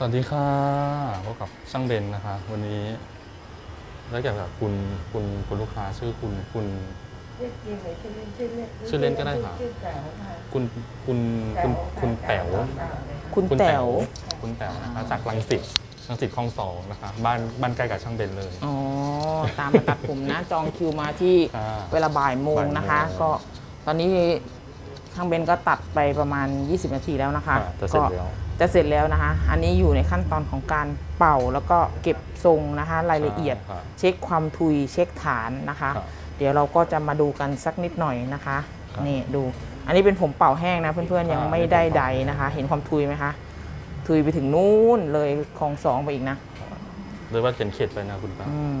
สวัสดีค่ะพบกับช่างเบนนะคะ วันนี้ได้เกี่ยวกับคุณคุณคุณลูกค้าชื่อคุณคุณเรียกจริงหรือชื่อเล่นชื่อเล่นชื่อเล่นก็ได้ค่ะ ชื่อแต๋วค่ะคุณคุณคุณคุณแต๋วคุณแต๋วคุณแต๋วนะคะจากรังสิตรังสิตคลองสองนะคะ บ้านบ้านใกล้กับช่างเบนเลย อ๋อ ตามมาตัดผมนะ จองคิวมาที่ค่ะเวลาบ่ายโมงนะคะบ่ายโมงก็ตอนนี้ ทางเบนก็ตัดไปประมาณ 20 นาทีแล้วนะคะค่ะจะเสร็จแล้วก็จะเสร็จแล้วนะคะ อันนี้อยู่ในขั้นตอนของการเป่าแล้วก็เก็บทรงนะคะ รายละเอียดค่ะเช็คความทุยเช็คฐานนะคะ ครับเดี๋ยวเราก็จะมาดูกันสักนิดหน่อยนะคะ ครับนี่ดู อันนี้เป็นผมเป่าแห้งนะ เพื่อนๆยังอ่าไม่ได้ใดนะคะ เห็นความทุยไหมคะทุยไปถึงนู้นเลยคลองสองไปอีกนะโดยว่าเขียนเข็ดไปนะคุณป้าอืม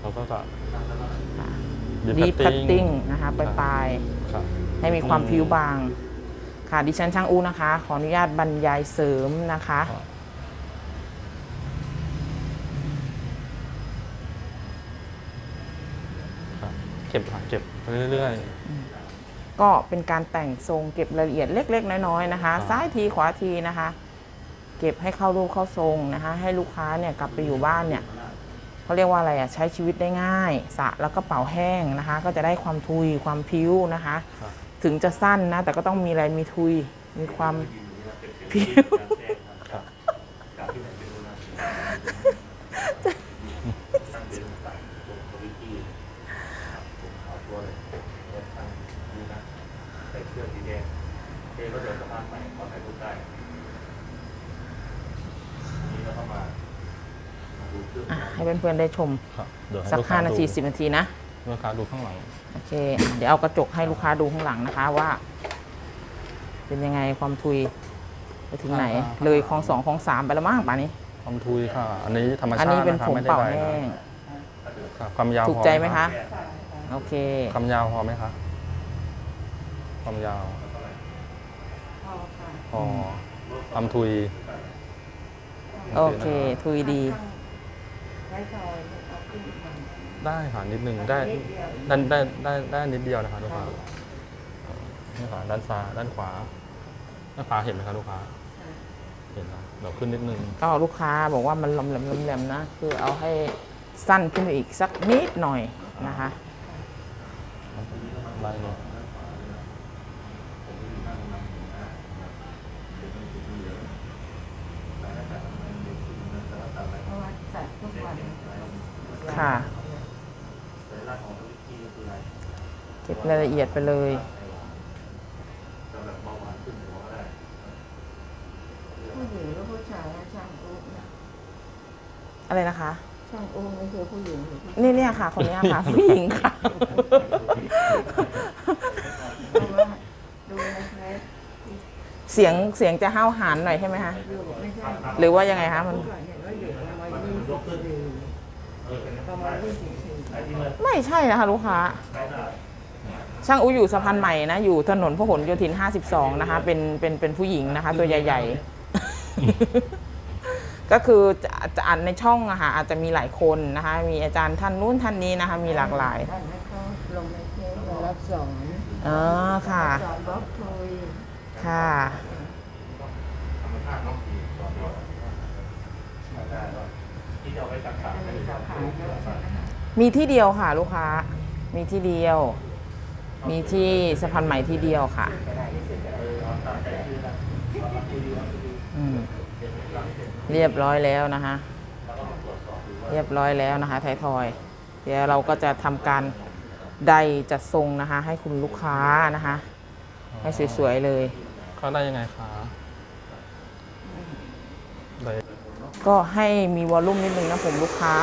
แล้วก็จะดีฟคัตติ้งนะคะปลายครับ ๆให้มีความผิวบาง ค่ะดิฉันช่างอู้นะคะ ขออนุญาตบรรยายเสริมนะคะ ครับครับเก็บค่ะเก็บไปเรื่อย ก็เป็นการแต่งทรงเก็บรายละเอียดเล็ก ๆ น้อย ๆ นะคะ ครับ ซ้ายทีขวาทีนะคะ เก็บให้เข้ารูปเข้าทรงนะคะ ให้ลูกค้าเนี่ยกลับไปอยู่บ้านเนี่ย เขาเรียกว่าอะไรอะใช้ชีวิตได้ง่ายสระแล้วก็เป่าแห้งนะคะ ก็จะได้ความทุยความพิ้วนะคะครับถึงจะสั้นนะ แต่ก็ต้องมีอะไรมีทุยมีความพิ้วๆครับใส่เสื้อสีแดงเอ๊ก็เดินสะพานใหม่ขอถ่ายรูปได้นี่เราเข้ามามาดูเครื่ องอะให้เพื่อนๆได้ชมครับเดี๋ยวให้สักลูกค้า5นาทีดู10นาทีนะ ลูกค้าดูข้างหลัง โอเค เดี๋ยวเอากระจกให้ลูกค้าดูข้างหลังนะคะว่า เป็นยังไงความทุยไปถึงไหน อ่า เลยคลองสองคลองสามไปแล้วมั้งป่านนี้ ความทุยค่ะ อันนี้ธรรมชาติอันนี้เป็นะคะผมไได้เป่าใดแห้ง ครับความยาวถูกพอใจไหมคะ โอเค ความยาวพอไหมคะความยาวพอค่ะพอความทุยโอเค ทุยดี ไว้ซอยเอาขึ้นอีกหน่อยได้ค่ะนิดนึงได้นิดเดียวได้ได้ได้ได้นิดเดียวนะคะลูกค้านี่ค่ะด้านซ้ายด้านขวาด้านขวาเห็นไหมคะลูกค้าเห็นนะเดี๋ยวขึ้นนิดนึงก็ลูกค้าบอกว่ามันลำแหลมๆแหลมๆนะ คือเอาให้สั้นขึ้นไปอีกสักนิดหน่อยนะคะ ไล่เลย เพราะว่าใส่ทุกวัน ค่ะ เก็บรายละเอียดไปเลย ผู้หญิงหรือผู้ชายนะช่างอุ้นะอะไรนะคะ ช่างอุ้นี่คือผู้หญิงหรือผู้ชายนี่เนี่ยค่ะ คนเนี้ยค่ะ ผู้หญิงค่ะ เพราะว่าดูในเฟซเสียงเสียงจะห้าวหาญหน่อยใช่ไหมคะอยู่ไม่ใช่หรือว่ายังไงคะมันเห็นว่าอยู่ประมาณยี่สิบสี่ประมาณยี่สิบสี่ ไม่ใช่นะคะลูกค้า ช่างอูอยู่สะพานใหม่นะ อยู่ถนนพหลโยธิน 52 นะคะ เป็นเป็นเป็นผู้หญิงนะคะ ตัวใหญ่ ๆ ก็คือจะจะอ่านในช่องอะค่ะอาจจะมีหลายคนนะคะ มีอาจารย์ท่านนู้นท่านนี้นะคะ มีหลากหลายท่านให้เขาลงในเฟซมารับสอนอ๋อค่ะ สอนบล็อกคุยค่ะที่จะ เอาไว้ตัดขาจะมีสาขาด้วยใช่ไหมคะมีที่เดียวค่ะ ลูกค้า มีที่เดียว มีที่สะพานใหม่ที่เดียวค่ะอืมเรียบร้อยแล้วนะคะ เรียบร้อยแล้วนะคะไทยทอย เดี๋ยวเราก็จะทำการใดจัดทรงนะคะ ให้คุณลูกค้านะคะ ให้สวยๆเลย เข้าได้ยังไงคะได้ ก็ให้มีวอลลุ่มนิดนึงนะผมลูกค้า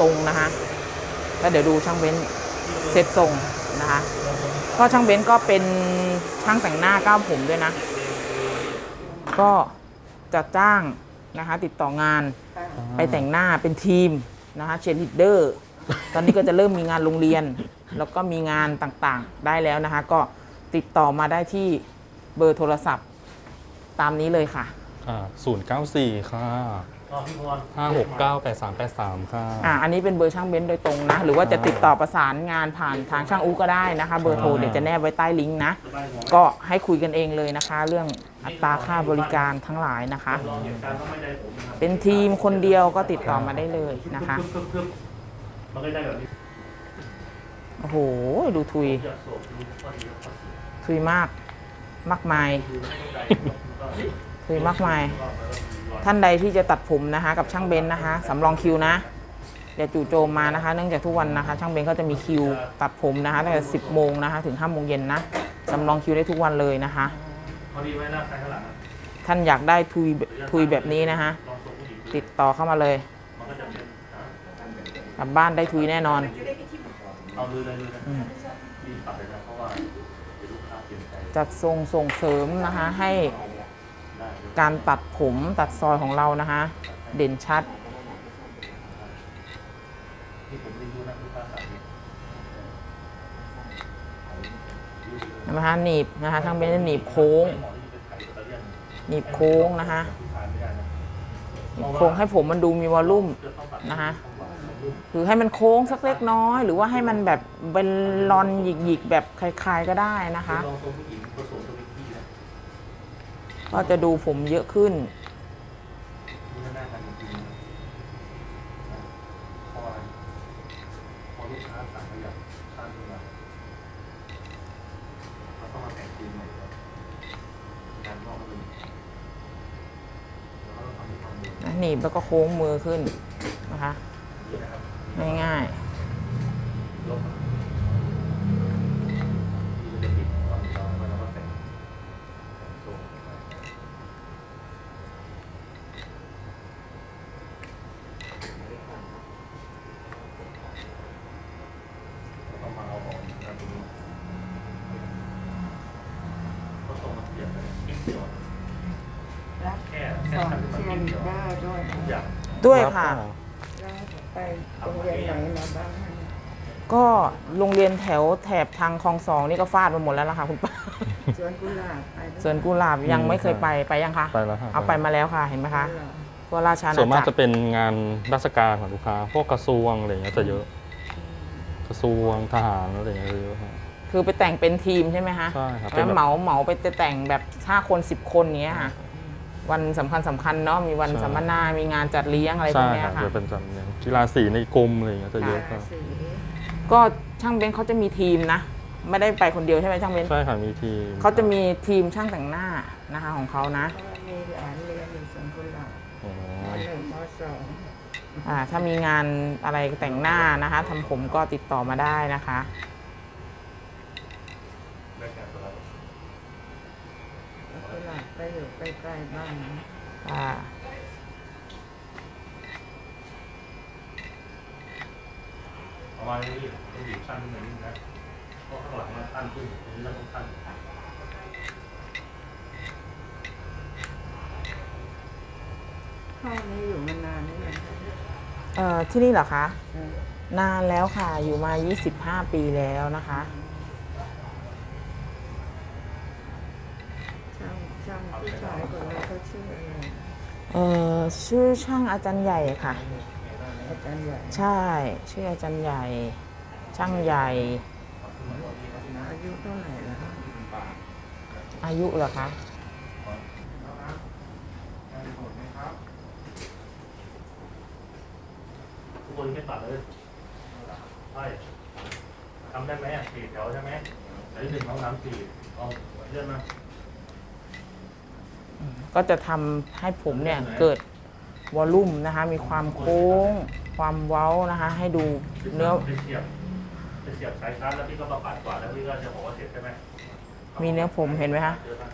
ตรงนะคะแล้วเดี๋ยวดูช่างเบ้นเสร็จทรงนะคะก็ช่างเบ้นก็เป็นช่างแต่งหน้าก้าวผมด้วยนะ ก็จะจ้างนะคะติดต่องานไปแต่งหน้าเป็นทีมนะคะเชนลิเดอร์ตอนนี้ก็จะเริ่มมีงานโรงเรียน แล้วก็มีงานต่างๆได้แล้วนะคะ ก็ติดต่อมาได้ที่เบอร์โทรศัพท์ตามนี้เลยค่ะอ่าศูนย์เก้าสี่ค่ะ ห้าหกเก้าแปดสามแปดสามค่ะอ่าอันนี้เป็นเบอร์ช่างเบนซ์โดยตรงนะ หรือว่าจะติดต่อประสานงานผ่านทางช่างอูก็ได้นะคะ เบอร์โทรเดี๋ยวจะแนบไว้ใต้ลิงก์นะสบายหัวไหมก็ให้คุยกันเองเลยนะคะ เรื่องอัตราค่าบริการทั้งหลายนะคะลองเหตุการณ์ว่าไม่ได้ผมะครับเป็นทีมคนเดียวก็ติดต่อมาได้เลยนะคะคึบคึบคึบมันก็ได้แบบนี้โอ้โห ดูทุยอยากโศกดูข้อดีข้อเสียทุยมาก มากมายดูไม่เข้าใจก็ทุยมากมายก็ไปว่า ท่านใดที่จะตัดผมนะคะ กับช่างเบนนะคะสำรองคิวนะอย่าจู่โจมมานะคะ เนื่องจากทุกวันนะคะ ช่างเบนซ์เขาจะมีคิวตัดผมนะคะตั้งแต่10โมงนะคะ ถึง5โมงเย็นนะสำรองคิวได้ทุกวันเลยนะคะพอดีไหมหน้าใครข้างหลังอะท่านอยากได้ทุยทุยแบบนี้นะคะ ติดต่อเข้ามาเลยกลับบ้านได้ทุยแน่นอนเอาเลยเลยจัดทรงส่งเสริมนะคะให้ การตัดผมตัดซอยของเรานะคะ เด่นชัด นะคะหนีบนะคะช่างเบนหนีบโค้ง หนีบโค้งนะคะหนีบโค้งให้ผมมันดูมีวอลลุ่มนะคะหรือให้มันโค้งสักเล็กน้อย หรือว่าให้มันแบบเป็นรอนหยิกๆแบบคลายๆก็ได้นะคะ ก็จะดูผมเยอะขึ้น หนีบแล้วก็โค้งมือขึ้นนะคะ ง่ายๆพอลูกค้าสั่งขยับสั้นขึ้นมาเราต้องมาแต่งจริงใหม่ครับการนอกก็เป็นแล้วก็ต้องทำให้ความเร็ว นะหนีบแล้วก็โค้งมือขึ้นนะคะ นี่นะครับ ง่าย ลบที่จะปิดตอนเช้าแล้วก็แต่งแต่งทรงต้องมาเอาออกนะครับตรงนี้ก็ส่งมาเปลี่ยนเลยนิดเดียว รับแค่สแค่อนทำขึ้นมาเชียนิร์ดเดียวได้ด้วยทุกอย่างๆด้วยค่ะแล้วไปโรงเรียนไหนมาบ้างก็โรงเรียนแถวแถบทางคลองสองนี่ก็ฟาดไปหมดแล้วล่ะค่ะคุณป้า สวนกุหลาบไปสวนกุหลาบยังไม่เคยไปไปยังคะไปแล้วค่ะ เอาไปมาแล้วค่ะเห็นไหมคะทั่วราชอาส่วนณามากจักจะรเป็นงานราชการของลูกค้า พวกกระทรวงอะไรอย่างเงี้ยจะเยอะ กระทรวงทหารอะไรอย่างเงี้ยจะเยอะครับ คือไปแต่งเป็นทีมใช่ไหมคะใช่ครับเป็แล้นวแบบเหมาเหมาไปจะแต่งแบบห้าคนสิบคนอย่างเงี้ยค่ะ วันสำคัญสำคัญเนาะมีวันใช่ สัมมนา มีงานจัดเลี้ยงอะไรพวใช่กเนี้ยครับค่ะ จะเป็นจำเนี่ยกีฬาสีในกรมอะไรอย่างเงี้ยจะเยอะครับสีก็ช่างเบนซ์เขาจะมีทีมนะ ไม่ได้ไปคนเดียวใช่ไหมช่างเบนซ์ใช่ค่ะมีทีมเขาจะมีทีมช่างแต่งหน้านะคะของเขานะเพราะว่ามีหลานเรียนอยู่สวนกุหลาบอ๋อมหนึ่งมสองอ่าถ้ามีงานอะไรแต่งหน้านะคะทำผมก็ติดต่อมาได้นะคะ ได้แก่ตัวเรา กุหลาบ ไปอยู่ใกล้ๆบ้านอ่าเอาไว้นี่ต้องบีบสั้นขึ้นมานิดนะเพราะข้างหลังมันสั้นขึ้นตรงนี้เราต้องสั้นห้องนี้อยู่มานานนี่ยังเอ่อที่นี่เหรอคะ เออนานแล้วค่ะ อยู่มา 25 ปีแล้วนะคะช่างช่าง ผู้ชายคนนี้เขาชื่ออะไรเอ่อชื่อช่างอาจารย์ใหญ่ค่ะ อาจารย์ใหญ่ใช่ ชื่ออาจารย์ใหญ่ ช่างใหญ่ อายุเท่าไหร่แล้วอายุเหรอคะทุกคนไม่ตัดเลยใช่ทำได้ไหมอะสี่แถวใช่ไหมแถวที่หนึ่งสองสามสี่เอาเลื่อนมา ก็จะทำให้ผมเนี่ยเกิดวอลลุ่มนะคะ มีความโค้ง ความเว้านะคะ ให้ดูเนื้อ ไปเสียบไปเสียบสายชาร์จแล้วพี่ก็มาปัดกว่าแล้วพี่ก็จะบอกว่าเสร็จใช่ไหมมีเนื้อผมเห็นไหมคะ เดี๋ยวนะ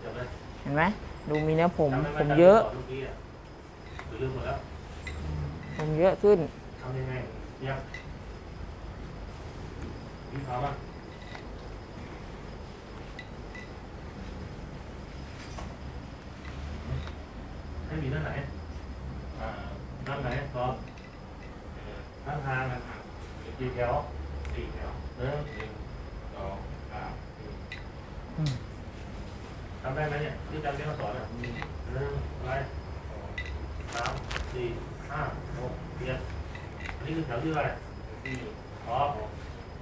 เดี๋ยวเลยเห็นไหมดูมีเนื้อผม จำได้ไหผมเยอะ จำได้ไหมตนที่ต่หรือลืมหมดแล้วผมเยอะขึ้น ทำยังไงเนี่ยพี่เขาอะ ให้มีด้านไหนอ่าด้านไหนก็ด้านทางอะกี่แถวสี่แถวหนึ่งสองสามสี่อืมทำได้ไหมเนี่ยที่อาจารย์เรียนมาสอนอะหนึ่งอะไรสองสามสี่ห้าหกเจ็ดอันนี้คือแถวที่อะไรอ๋อ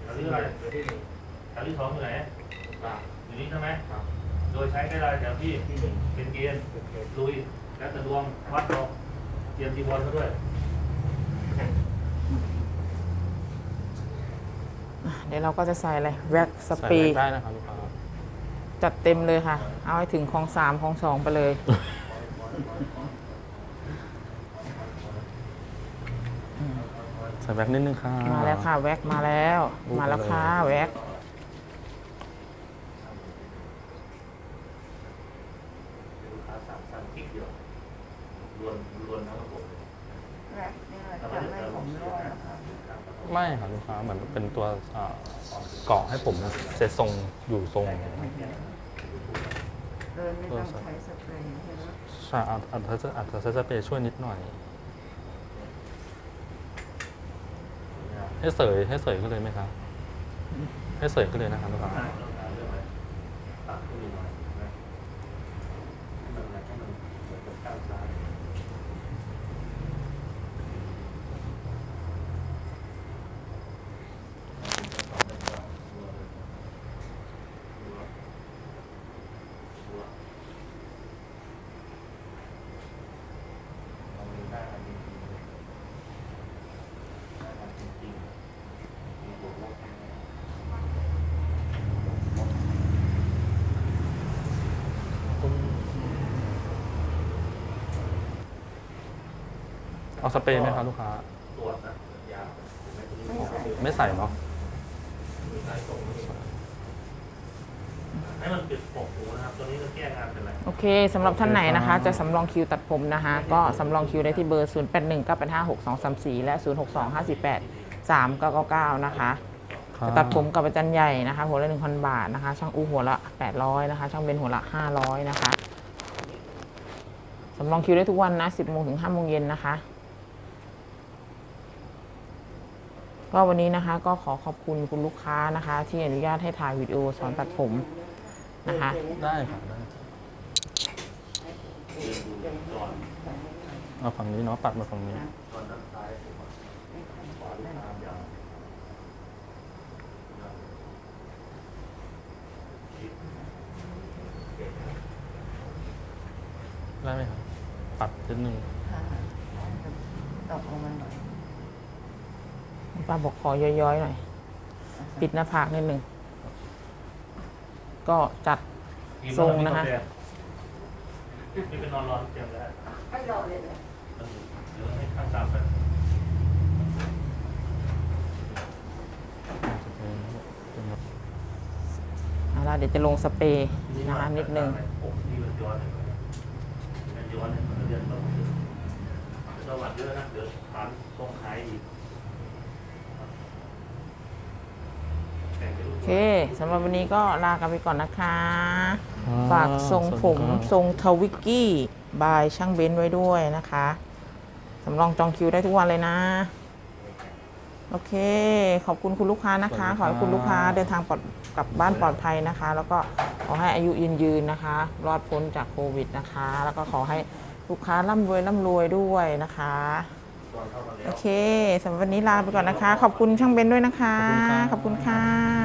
แถวที่อะไรแถวที่สองอยู่ไหนอยู่นี่ใช่ไหมโดยใช้กระดาษแถวที่เป็นเกณฑ์ลุย และตะดวงวัดเราเตรียมจีวรเขาด้วย เดี๋ยวเราก็จะใส่อะไรแว็กสใส่เปรแม็ย์กได้นะครับลูกค้าจัดเต็มเลยค่ะ เอาให้ถึงของสามของสองไปเลย ใส่แม็กนิดนึงค่ะมาแล้วค่ะ แว็กมาแล้วรูปมาแล้วค่ะมาเลยแว็ก ลูกค้าสั่งสั่งพริกเดียวรวนรวนทั้งระบบ แรกเนี่ยทำให้ผมร่อยนะครับ ไม่ค่ะลูกค้า เหมือนเป็นตัวเกาะให้ผมเซตทรงอยู่ทรงเดินไม่ต้องใช้สเปรย์ใช่ไหมใช่อาจอาจะอาจจะใช้สเปรย์ช่วยนิดหน่อยให้เสยให้เสยขึ้นเลยไหมครับ ให้เสยขึ้นเลยนะครับลูกค้าได้ต้องการเรื่องอะไรตัดขึ้นหน่อยนะให้มันให้มันเหมือนกับข้างซ้าย เอาสเปรย์ไหมครับลูกค้าตรวจนะยาไม่ใส่ไม่ใส่เนาะมีสายส่งให้มันปิดปกหูนะครับ ตัวนี้จะแก้งานเป็นไร โอเคสำหรับท่านไหนนะคะ จะสำรองคิวตัดผมนะคะ ก็สำรองคิวได้ที่เบอร์ 0 8 1 9 8 5 6 2 3 4 และ 0 6 2 5 4 8 3 9 9 9 นะคะจะตัดผมกับอาจารย์ใหญ่นะคะ หัวละ1,000 บาทนะคะ ช่างอูหัวละ 800 นะคะ ช่างเบนหัวละ 500 นะคะสำรองคิวได้ทุกวันนะ 10โมงถึง5โมงเย็นนะคะ ก็วันนี้นะคะก็ขอขอบคุณคุณลูกค้านะคะ ที่อนุญาตให้ถ่ายวิดีโอสอนตัดผมนะคะ ได้ค่ะได้เอาฝั่งนี้เนาะปัดมาฝั่งนี้ตอนนั้นซ้ายผมอะขวาลูกตามยาวได้ไหมครับ ปัดนิดนึงตกลงมาหน่อย ป้าบอกขอย้อยๆหน่อย ปิดหน้าผากนิดหนึ่ง ก็จัดทรงนะคะนี่เป็นนอนรอนเตรียมแล้วให้รอเลยเลยเดี๋ยวให้ข้างตามไปเอาล่ะเดี๋ยวจะลงสเปรย์นะคะนิดนึงโอ้นี่มันย้อนเลยมันย้อนเนี่ยมันเรียนเราสวัสดีด้วยนะเดี๋ยวฐานตรงหายอีกแต่งไปรูป โอเคสำหรับวันนี้ก็ลากันไปก่อนนะคะอ่าฝากทรงผมสวัสดีครับทรงทวิกกี้บายช่างเบ้นไว้ด้วยนะคะสำรองจองคิวได้ทุกวันเลยนะ โอเค ขอบคุณคุณลูกค้านะคะ ขอให้คุณลูกค้าเดินทางปลอดกลับบ้านปลอดภัยนะคะ แล้วก็ขอให้อายุยืนยืนนะคะ รอดพ้นจากโควิดนะคะ แล้วก็ขอให้ลูกค้าร่ำรวยร่ำรวยด้วยนะคะ ตอนเข้ามาแล้โอวเคสำหรับวันนี้ลาไปก่อนนะคะ ขอบคุณช่างเบนด้วยนะคะ ขอบคุณค่ะ